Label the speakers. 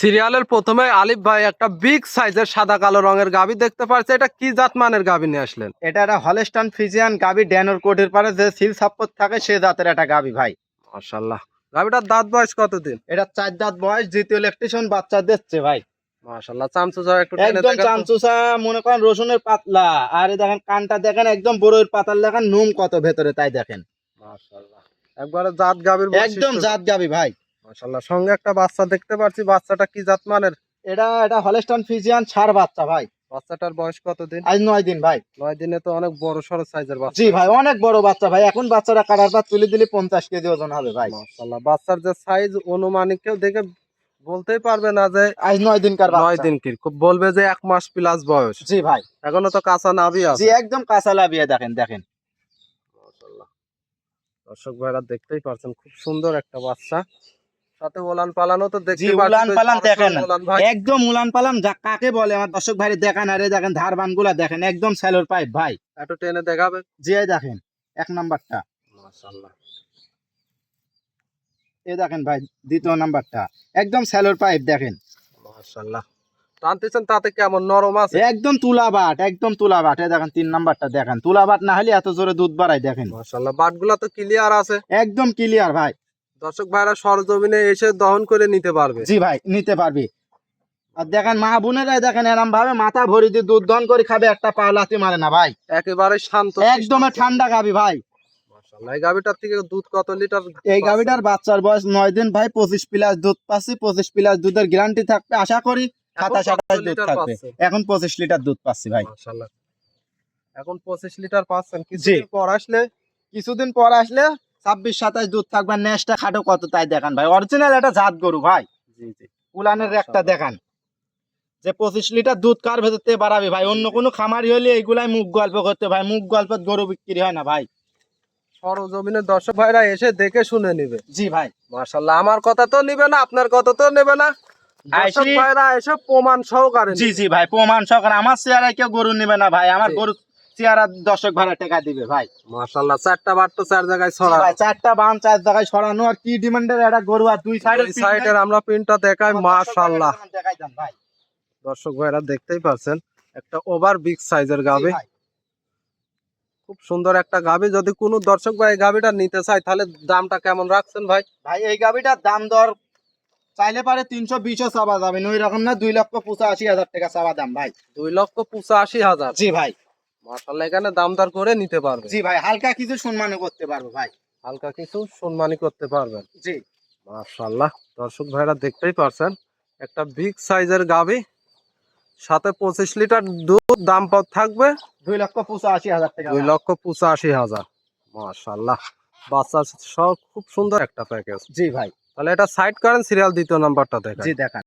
Speaker 1: সিরিয়ালের প্রথমে আলিফ ভাই একটা বিগ সাইজের সাদা কালো রঙের গাবি দেখতে পাচ্ছি এটা কি জাত মানের গাবি নিয়ে আসলেন?
Speaker 2: এটা একটা হলেস্টান ফিজিয়ান গাবি ড্যানোর কোটের পারে যে সিল সাপোর্ট থাকে সে জাতের একটা গাবি ভাই।
Speaker 1: মাশাল্লাহ গাবিটার দাঁত বয়স কতদিন?
Speaker 2: এটা চার দাঁত বয়স দ্বিতীয় ইলেকট্রিশন বাচ্চা দিচ্ছে ভাই।
Speaker 1: মাশাল্লাহ একটু
Speaker 2: একদম চামচুসা মনে করেন রসুনের পাতলা। আর দেখেন কানটা দেখেন একদম পাতার দেখেন নুম কত ভেতরে তাই দেখেন।
Speaker 1: মাশাল্লাহ একবারে জাত গাবির
Speaker 2: একদম জাত গাবি ভাই।
Speaker 1: মাশাল্লাহ সঙ্গে একটা বাচ্চা দেখতে পাচ্ছি বাচ্চাটা কি জাত মানের
Speaker 2: এটা এটা হলেস্টান ফিজিয়ান ছাড় বাচ্চা ভাই।
Speaker 1: বাচ্চাটার বয়স কতদিন?
Speaker 2: আজ নয় দিন ভাই।
Speaker 1: নয় দিনে তো অনেক বড় সড়ো সাইজের বাচ্চা।
Speaker 2: জি ভাই অনেক বড় বাচ্চা ভাই। এখন বাচ্চাটা কাটার পর তুলে দিলে পঞ্চাশ কেজি ওজন হবে ভাই।
Speaker 1: মাশাল্লাহ বাচ্চার যে সাইজ অনুমানিক কেউ দেখে বলতেই পারবে না যে
Speaker 2: আজ নয় দিন কার
Speaker 1: নয় দিন কি? খুব বলবে যে এক মাস প্লাস বয়স।
Speaker 2: জি ভাই।
Speaker 1: এখনও তো কাঁচা নাভি আছে।
Speaker 2: জি একদম কাঁচা লাভিয়ে দেখেন দেখেন।
Speaker 1: মাশাআল্লাহ। দর্শক ভাইরা দেখতেই পারছেন খুব সুন্দর একটা বাচ্চা। সাথে ওলান পালানো তো দেখতে
Speaker 2: উলান পালান দেখেন। একদম উলান পালাম কাকে বলে আমার দর্শক ভাই দেখেন আরে দেখেন ধারবানগুলা দেখেন একদম স্যালোর পাইপ ভাই।
Speaker 1: একটু টেনে দেখাবে?
Speaker 2: জি দেখেন এক নাম্বারটা।
Speaker 1: মাশাআল্লাহ।
Speaker 2: এ দেখেন ভাই দ্বিতীয় নাম্বারটা। একদম স্যালোর পাইপ দেখেন।
Speaker 1: মাশাআল্লাহ। টানতেছেন তাতে কেমন নরম আছে?
Speaker 2: একদম তুলা বাট একদম তুলা বাট এ দেখেন তিন নাম্বারটা দেখেন। তুলা বাট না হলে এত জোরে দুধ বাড়ায় দেখেন।
Speaker 1: মাশাআল্লাহ বাটগুলা তো ক্লিয়ার আছে।
Speaker 2: একদম ক্লিয়ার ভাই।
Speaker 1: দর্শক ভাইরা সরজমিনে এসে দহন করে নিতে পারবে।
Speaker 2: জি ভাই নিতে পারবি। আর দেখেন মা বোনেরাই দেখেন এরম ভাবে মাথা ভরি দিয়ে দুধ দন করে খাবে একটা পা লাথি মারে না ভাই।
Speaker 1: একেবারে শান্ত।
Speaker 2: একদম ঠান্ডা গাবি ভাই।
Speaker 1: এই গাবিটার থেকে দুধ কত লিটার
Speaker 2: এই গাবিটার বাচ্চার বয়স নয় দিন ভাই পঁচিশ প্লাস দুধ পাচ্ছি পঁচিশ প্লাস দুধের গ্যারান্টি থাকবে আশা করি
Speaker 1: এখন
Speaker 2: সাতাশ আঠাশ দুধ থাকবে। এখন পঁচিশ লিটার দুধ পাচ্ছি ভাই।
Speaker 1: এখন পঁচিশ লিটার পাচ্ছেন।
Speaker 2: জি।
Speaker 1: কিছুদিন পর আসলে
Speaker 2: কিছুদিন পর আসলে ছাব্বিশ সাতাশ দুধ থাকবে নেশটা খাটো কত তাই দেখান ভাই। অরিজিনাল একটা জাত গরু ভাই।
Speaker 1: জি জি।
Speaker 2: উলানের একটা দেখান। যে পঁচিশ লিটার দুধ কার ভেতর থেকে বাড়াবে ভাই? অন্য কোনো খামারি হলে এইগুলাই মুখ গল্প করতে ভাই। মুখ গল্পের গরু বিক্রি হয় না ভাই।
Speaker 1: সরজমিনের দর্শক ভাইরা এসে দেখে শুনে নিবে।
Speaker 2: জি ভাই।
Speaker 1: মাশাআল্লাহ আমার কথা তো নিবে না আপনার কথা তো নেবে না। দর্শক ভাইরা এসে প্রমাণ সহকারে
Speaker 2: জি জি ভাই প্রমাণ সহকারে। আমার চেয়ারায় কেউ গরু নেবে না ভাই। আমার। গরু চেয়ারা দর্শক ভাড়া টাকা দিবে ভাই।
Speaker 1: মাশাআল্লাহ চারটা বার তো চার জায়গায় ছড়া
Speaker 2: ভাই চারটা বান চার জায়গায় সরানো আর কি ডিমান্ডের একটা গরু আর দুই সাইডের
Speaker 1: দুই সাইডের আমরা প্রিন্টটা দেখাই মাশাআল্লাহ।
Speaker 2: দেখাই দেন ভাই?
Speaker 1: দর্শক ভাইরা দেখতেই পাচ্ছেন একটা ওভার বিগ সাইজের গাবে খুব সুন্দর একটা গাবে যদি কোনো দর্শক ভাই এই গাবিটা নিতে চায় তাহলে দামটা কেমন রাখছেন ভাই?
Speaker 2: ভাই এই গাবিটার দাম দর চাইলে পারে তিনশো বিশও চাওয়া যাবে। ওই রকম না দুই লক্ষ পঁচাশি হাজার টাকা চাওয়া দাম ভাই।
Speaker 1: দুই লক্ষ পঁচাশি হাজার।
Speaker 2: জি ভাই।
Speaker 1: মাশাআল্লাহ এখানে দাম দর করে নিতে পারবে
Speaker 2: জি ভাই হালকা কিছু সম্মানও করতে পারব ভাই।
Speaker 1: হালকা কিছু সম্মানই করতে পারবেন।
Speaker 2: জি।
Speaker 1: মাশাআল্লাহ দর্শক ভাইরা দেখতেই পারছেন একটা বিগ সাইজের গাবি সাথে পঁচিশ লিটার দুধ দাম পথ থাকবে
Speaker 2: দুই লক্ষ পঁচাশি হাজার টাকা
Speaker 1: দুই লক্ষ পঁচাশি হাজার। মাশাআল্লাহ বাচ্চা সব খুব সুন্দর একটা প্যাকেজ
Speaker 2: জি ভাই।
Speaker 1: তাহলে এটা সাইড করেন সিরিয়াল দ্বিতীয় নাম্বারটা দেখেন
Speaker 2: জি দেখান।